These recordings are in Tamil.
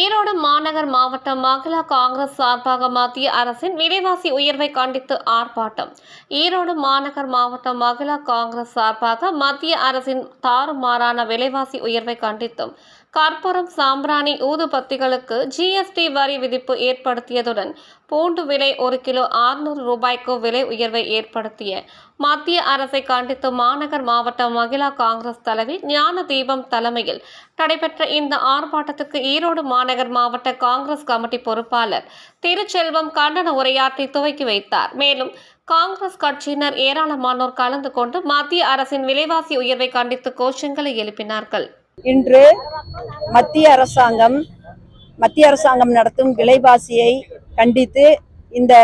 ஈரோடு மாநகர் மாவட்டம் மகிழா காங்கிரஸ் சார்பாக மத்திய அரசின் விலைவாசி உயர்வை கண்டித்து ஆர்ப்பாட்டம். ஈரோடு மாநகர் மாவட்டம் மகிழா காங்கிரஸ் சார்பாக மத்திய அரசின் தாறுமாறான விலைவாசி உயர்வை கண்டித்தும் கற்பூரம் சாம்பிராணி ஊதுபத்திகளுக்கு ஜிஎஸ்டி வரி விதிப்பு ஏற்படுத்தியதுடன் பூண்டு விலை ஒரு கிலோ ஆறுநூறு ரூபாய்க்கு விலை உயர்வை ஏற்படுத்திய மத்திய அரசை கண்டித்து மாநகர் மாவட்ட மகிழா காங்கிரஸ் தலைவி ஞான தீபம் தலைமையில் நடைபெற்ற இந்த ஆர்ப்பாட்டத்துக்கு ஈரோடு மாநகர் மாவட்ட காங்கிரஸ் கமிட்டி பொறுப்பாளர் திருச்செல்வம் கண்டன உரையாற்றி துவக்கி வைத்தார். மேலும் காங்கிரஸ் கட்சியினர் ஏராளமானோர் கலந்து கொண்டு மத்திய அரசின் விலைவாசி உயர்வை கண்டித்து கோஷங்களை எழுப்பினார்கள். இன்று மத்திய அரசாங்கம் மத்திய அரசாங்கம் நடத்தும் விலைவாசியை கண்டித்து இந்த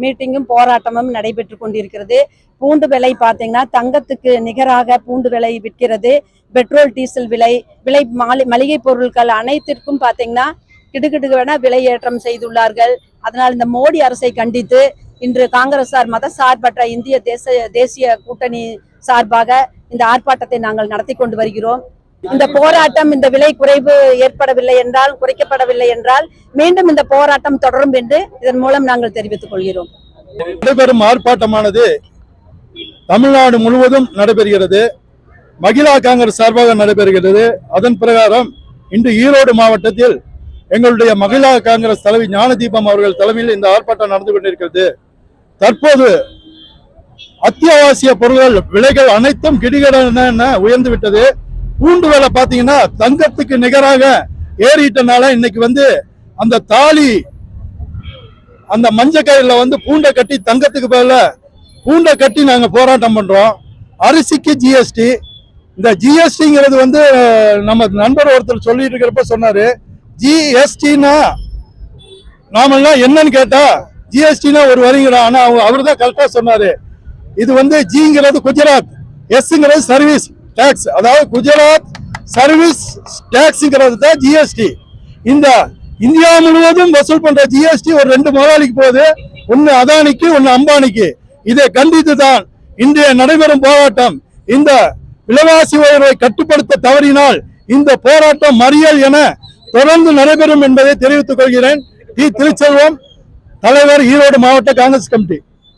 மீட்டிங்கும் போராட்டமும் நடைபெற்று கொண்டிருக்கிறது. பூண்டு விலை பார்த்தீங்கன்னா தங்கத்துக்கு நிகராக பூண்டு விலை விற்கிறது. பெட்ரோல் டீசல் விலை விலை மாலி மளிகை பொருட்கள் அனைத்திற்கும் பார்த்தீங்கன்னா கிடுகிடுவென விலை ஏற்றம் செய்துள்ளார்கள். அதனால் இந்த மோடி அரசை கண்டித்து இன்று காங்கிரசார் மத சார்பற்ற இந்திய தேச தேசிய கூட்டணி சார்பாக இந்த ஆர்ப்பாட்டத்தை நாங்கள் நடத்தி கொண்டு வருகிறோம். இந்த போராட்டம் இந்த விலை குறைவு ஏற்படவில்லை என்றால் குறைக்கப்படவில்லை என்றால் மீண்டும் இந்த போராட்டம் தொடரும் என்று இதன் மூலம் நாங்கள் தெரிவித்துக் கொள்கிறோம். நடைபெறும் ஆர்ப்பாட்டமானது தமிழ்நாடு முழுவதும் நடைபெறுகிறது. மகிழா காங்கிரஸ் சார்பாக நடைபெறுகிறது. அதன் பிரகாரம் இன்று ஈரோடு மாவட்டத்தில் எங்களுடைய மகிழா காங்கிரஸ் தலைவி ஞானதீபம் அவர்கள் தலைமையில் இந்த ஆர்ப்பாட்டம் நடந்து கொண்டிருக்கிறது. தற்போது அத்தியாவசிய பொருட்கள் விலைகள் அனைத்தும் கிடிகடன உயர்ந்து விட்டது. பூண்டு வேலை பார்த்தீங்கன்னா தங்கத்துக்கு நிகராக ஏறிட்டனால இன்னைக்கு வந்து அந்த தாலி அந்த மஞ்ச கயிறுல வந்து பூண்டை கட்டி தங்கத்துக்கு பதில பூண்டை கட்டி நாங்கள் போராட்டம் பண்ணுறோம் அரிசிக்கு ஜிஎஸ்டி இந்த ஜிஎஸ்டிங்கிறது வந்து நம்ம நண்பர் ஒருத்தர் சொல்லிட்டு இருக்கிறப்ப சொன்னாரு. ஜிஎஸ்டினா நாமெல்லாம் என்னன்னு கேட்டா ஜிஎஸ்டினா ஒரு வரிங்கிறோம் ஆனால் அவர் தான் கரெக்டாக சொன்னாரு. இது வந்து ஜிங்கிறது குஜராத் எஸ்ங்கிறது சர்வீஸ் டேக்ஸ் அதாவது குஜராத் சர்வீஸ் டேக்ஸுங்கிறது தான் ஜிஎஸ்டி இந்த இந்தியா முழுவதும் வசூல் பண்ற ஜிஎஸ்டி ஒரு ரெண்டு முதலாளிக்கு போகுது. ஒன்னு அதானிக்கு ஒன்னு அம்பானிக்கு. இதை கண்டித்து தான் இன்றைய நடைபெறும் போராட்டம். இந்த விலைவாசி உயர்வை கட்டுப்படுத்த தவறினால் இந்த போராட்டம் மறியல் என தொடர்ந்து நடைபெறும் என்பதை தெரிவித்துக் கொள்கிறேன். டி. திருச்செல்வம் தலைவர் ஈரோடு மாவட்ட காங்கிரஸ் கமிட்டி.